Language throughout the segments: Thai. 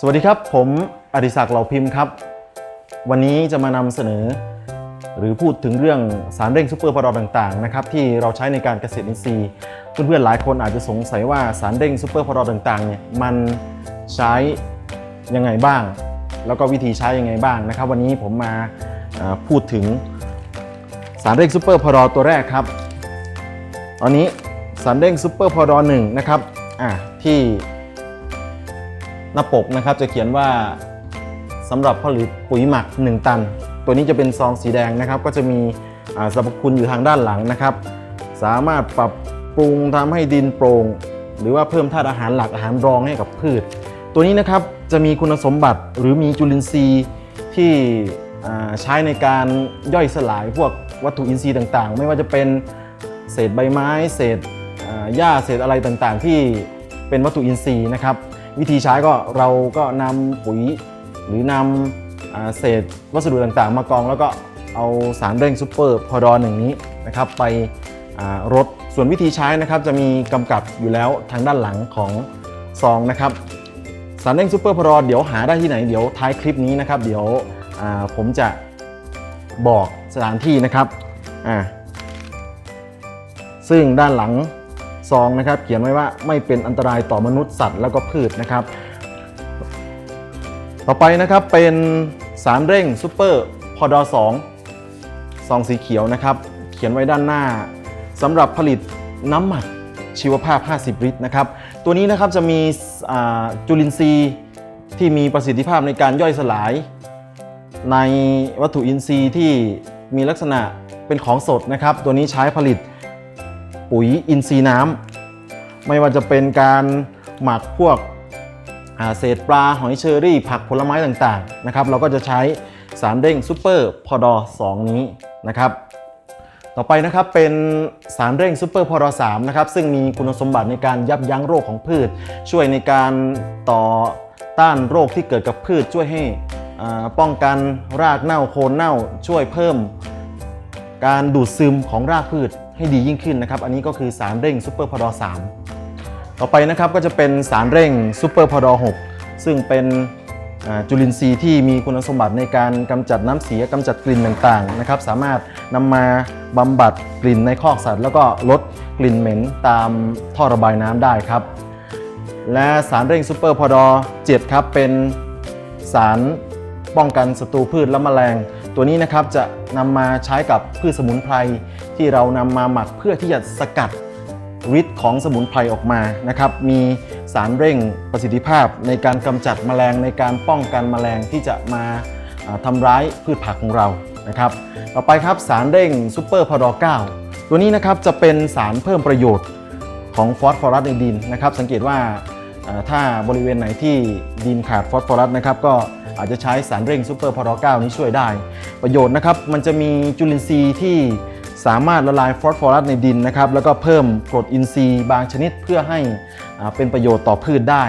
สวัสดีครับ ผมอดิศักดิ์เหล่าพิมพ์ครับ วันนี้จะมานำเสนอ หรือพูดถึงเรื่องสารเร่งซูเปอร์พอดอต่างๆนะครับที่เราใช้ในการเกษตรอินทรีย์เพื่อนๆหลายคนอาจจะสงสัยว่าสารเร่งซูเปอร์พอดอต่างๆเนี่ยมันใช้ยังไงบ้าง แล้วก็วิธีใช้ยังไงบ้างนะครับ วันนี้ผมมาพูดถึงสารเร่งซูเปอร์พอดอตัวแรกครับ ตอนนี้สารเร่งซูเปอร์พอดอหนึ่งนะครับที่ หน้าปกนะครับจะเขียนว่าสำหรับผลิตปุ๋ยหมัก 1 ตัน ตัวนี้จะเป็นซองสีแดงนะครับ ก็จะมีอ่าสรรพคุณอยู่ทางด้านหลังนะครับ สามารถปรับปรุงทำให้ดินโปร่งหรือว่าเพิ่มธาตุอาหารหลักอาหารรองให้กับพืช ตัวนี้นะครับจะมีคุณสมบัติหรือมีจุลินทรีย์ที่ใช้ในการย่อยสลายพวกวัตถุอินทรีย์ต่างๆ ไม่ว่าจะเป็นเศษใบไม้ เศษหญ้าเศษอะไรต่างๆ ที่เป็นวัตถุอินทรีย์นะครับ วิธีใช้ก็เราก็นำปุ๋ยหรือนำาเศษวัสดุต่างๆ มากองแล้วก็เอาสารเร่งซูเปอร์พอดอหนึ่งนี้นะครับไปรดส่วนวิธีใช้นะครับจะมีกำกับอยู่แล้วทางด้านหลังของซองนะครับสารเร่งซูเปอร์พอดอเดี๋ยวหาได้ที่ไหนเดี๋ยวท้ายคลิปนี้นะครับ เดี๋ยวผมจะบอกสถานที่นะครับซึ่งด้านหลัง ซองนะครับเขียนไว้ว่าไม่เป็นอันตรายต่อมนุษย์สัตว์แล้วก็พืชนะครับ ต่อไปนะครับเป็นสารเร่งซูเปอร์พอดอ2ซองสีเขียวนะครับ เขียนไว้ด้านหน้าสำหรับผลิตน้ำหมักชีวภาพ 50 ลิตรนะครับ ตัวนี้นะครับจะมีจุลินทรีย์ที่มีประสิทธิภาพในการย่อยสลาย ในวัตถุอินทรีย์ที่มีลักษณะเป็นของสดนะครับ ตัวนี้ใช้ผลิต ปุ๋ยอินทรีย์น้ำไม่ว่าจะเป็นการหมักพวกเศษปลาหอยเชอรี่ ผักผลไม้ต่างๆนะครับเราก็จะใช้สารเด้งซูเปอร์พอดอ2นี้นะครับต่อไปนะครับเป็นสารเร่งซูเปอร์พอดอ3นะครับซึ่งมีคุณสมบัติในการยับยั้งโรคของพืช ช่วยในการต่อต้านโรคที่เกิดกับพืชช่วยให้ป้องกันรากเน่าโคนเน่าช่วยเพิ่มการดูดซึมของรากพืช ให้ดียิ่งขึ้นนะครับ อันนี้ก็คือสารเร่งซูเปอร์พอดอ3ต่อไปนะครับก็จะเป็นสารเร่งซูเปอร์พอดอ6ซึ่งเป็นจุลินทรีย์ที่มีคุณสมบัติในการกำจัดน้ำเสียกำจัดกลิ่นต่างๆนะครับ สามารถนำมาบำบัดกลิ่นในคอกสัตว์ แล้วก็ลดกลิ่นเหม็นตามท่อระบายน้ำได้ครับ และสารเร่งซูเปอร์พอดอ7ครับเป็นสารป้องกันศัตรูพืชและแมลง ตัวนี้นะครับจะนำมาใช้กับพืชสมุนไพร ที่เรานำมาหมักเพื่อที่จะสกัดฤทธิ์ของสมุนไพรออกมานะครับ มีสารเร่งประสิทธิภาพในการกำจัดแมลงในการป้องกันแมลงที่จะมาอ่าทำร้ายพืชผักของเรานะครับ ต่อไปครับสารเร่งซูเปอร์พอดอ9ตัวนี้นะครับจะเป็นสารเพิ่มประโยชน์ของฟอสฟอรัสในดินนะครับ สังเกตว่าถ้าบริเวณไหนที่ดินขาดฟอสฟอรัสนะครับก็อาจจะใช้สารเร่งซูเปอร์พอดอ9นี้ช่วยได้ ประโยชน์นะครับมันจะมีจุลินทรีย์ที่ สามารถละลายฟอสฟอรัสในดินนะครับแล้วก็เพิ่มกรดอินทรีย์บางชนิดเพื่อให้เป็นประโยชน์ต่อพืชได้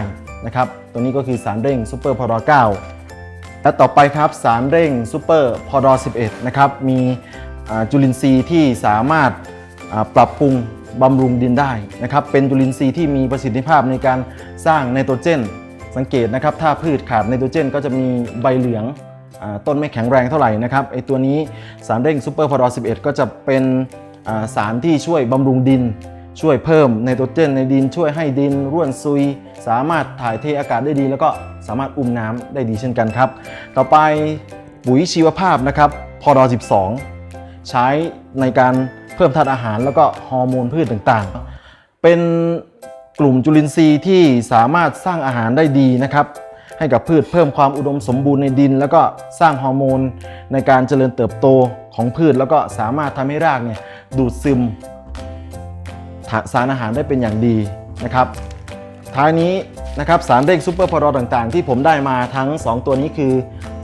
นะครับตัวนี้ก็คือสารเร่งซูเปอร์พอดอ9และต่อไปครับสารเร่งซูเปอร์พอดอ11นะครับมีจุลินทรีย์ที่สามารถปรับปรุงบำรุงดินได้นะครับเป็นจุลินทรีย์ที่มีประสิทธิภาพในการสร้างไนโตรเจน สังเกตนะครับถ้าพืชขาดไนโตรเจน ก็จะมีใบเหลือง ต้นไม่แข็งแรงเท่าไหร่นะครับไอตัวนี้สารเร่งซูเปอร์พอดอ11 ก็จะเป็นสารที่ช่วยบำรุงดิน ช่วยเพิ่มไนโตรเจนในดินช่วยให้ดินร่วนซุย สามารถถ่ายเทอากาศได้ดี แล้วก็สามารถอุ้มน้ำได้ดีเช่นกันครับ ต่อไปปุ๋ยชีวภาพนะครับพอดอ12 ใช้ในการเพิ่มธาตุอาหารแล้วก็ฮอร์โมนพืชต่างๆ เป็นกลุ่มจุลินทรีย์ที่สามารถสร้างอาหารได้ดีนะครับ ให้กับพืชเพิ่มความอุดมสมบูรณ์ในดิน แล้วก็สร้างฮอร์โมนในการเจริญเติบโตของพืช แล้วก็สามารถทำให้รากเนี่ยดูดซึมสารอาหารได้เป็นอย่างดีนะครับท้ายนี้นะครับสารเร่งซูเปอร์พอดอต่างๆ ที่ผมได้มาทั้ง 2 ตัวนี้คือ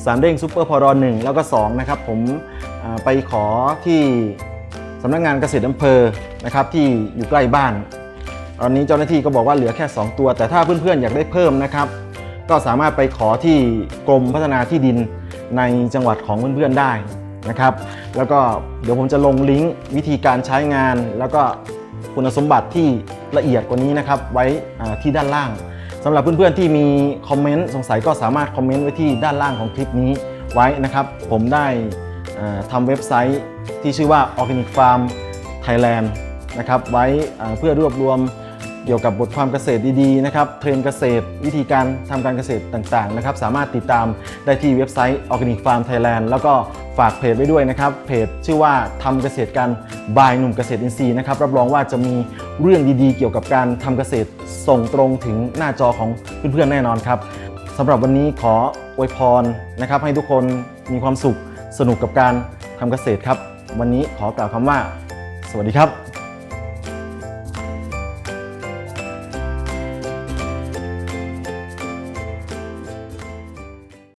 สารเร่งซูเปอร์พอดอ1แล้วก็2นะครับผมไปขอที่สำนักงานเกษตรอำเภอนะครับที่อยู่ใกล้บ้าน ตอนนี้เจ้าหน้าที่ก็บอกว่าเหลือแค่ 2 ตัว แต่ถ้าเพื่อนๆอยากได้เพิ่มนะครับ ก็สามารถไปขอที่กรมพัฒนาที่ดินในจังหวัดของเพื่อนๆได้นะครับ แล้วก็เดี๋ยวผมจะลงลิงก์วิธีการใช้งาน แล้วก็คุณสมบัติที่ละเอียดกว่านี้นะครับไว้ที่ด้านล่างสำหรับเพื่อนๆที่มีคอมเมนต์สงสัยก็สามารถคอมเมนต์ไว้ที่ด้านล่างของคลิปนี้ไว้นะครับ ผมได้ทำเว็บไซต์ที่ชื่อว่า Organic Farm Thailand นะครับไว้เพื่อรวบรวม เกี่ยวกับบทความเกษตรดีๆนะครับเทรนเกษตร วิธีการทำการเกษตรต่างๆนะครับสามารถติดตามได้ที่เว็บไซต์ Organic Farm Thailand แล้วก็ฝากเพจไว้ด้วยนะครับ เพจชื่อว่าทำเกษตรกันบายหนุ่มเกษตรอินทรีย์นะครับรับรองว่าจะมีเรื่องดีๆ เกี่ยวกับการทำเกษตรส่งตรงถึงหน้าจอของเพื่อนๆแน่นอนครับสำหรับวันนี้ขออวยพรนะครับ ให้ทุกคนมีความสุขสนุกกับการทำเกษตรครับ วันนี้ขอกล่าวคำว่า สวัสดีครับ